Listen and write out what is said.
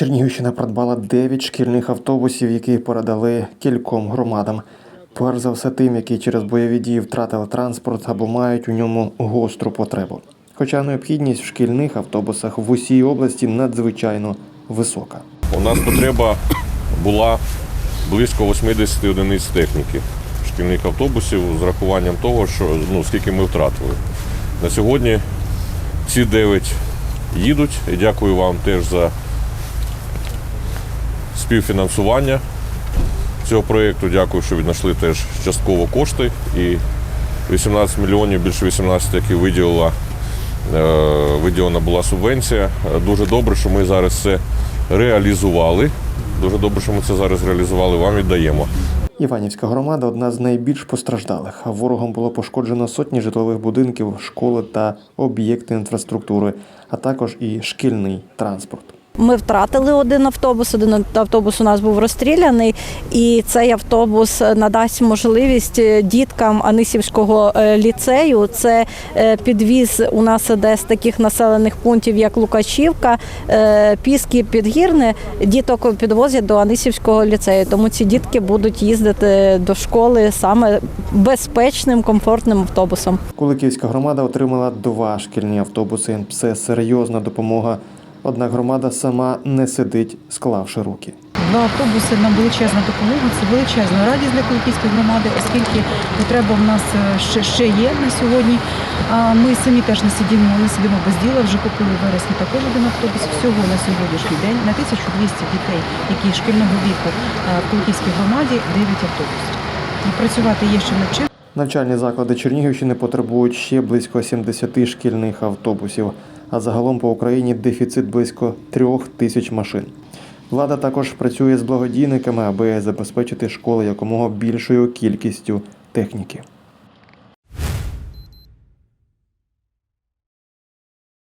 Чернігівщина придбала 9 шкільних автобусів, які передали кільком громадам. Перш за все тим, які через бойові дії втратили транспорт або мають у ньому гостру потребу. Хоча необхідність в шкільних автобусах в усій області надзвичайно висока. У нас потреба була близько 80 одиниць техніки шкільних автобусів з рахуванням того, що ну, скільки ми втратили. На сьогодні ці 9 їдуть. Дякую вам теж за співфінансування цього проєкту. Дякую, що віднайшли теж частково кошти. І 18 мільйонів, більше 18, які виділила, е, виділена була субвенція. Е, Дуже добре, що ми зараз це реалізували. Дуже добре, що ми це зараз реалізували. Вам віддаємо. Іванівська громада одна з найбільш постраждалих. Ворогом було пошкоджено сотні житлових будинків, школи та об'єкти інфраструктури, а також і шкільний транспорт. Ми втратили один автобус. Один автобус у нас був розстріляний, і цей автобус надасть можливість е, діткам Анисівського е, ліцею. Це е, підвіз у нас іде з таких населених пунктів, як Лукачівка, Піски, Підгірне. Діток підвозять до Анисівського ліцею. Тому ці дітки будуть їздити до школи саме безпечним, комфортним автобусом. Куликівська громада отримала два шкільні автобуси. Це серйозна допомога. Однак громада сама не сидить, склавши руки. Два автобуси нам величезна допомога. Це величезна радість для Куликівської громади, оскільки потреба в нас е, ще, ще є на сьогодні. А ми самі теж не сидимо, не сидимо без діла. Вже купили в вересні також один автобус. Всього на сьогоднішній день на 1200 дітей, які шкільного віку е, в Куликівській громаді 9 автобусів. І працювати є ще над чим. Навчальні заклади Чернігівщини потребують ще близько 70 шкільних автобусів, а загалом по Україні дефіцит близько трьох тисяч машин. Влада також працює з благодійниками, аби забезпечити школи якомога більшою кількістю техніки.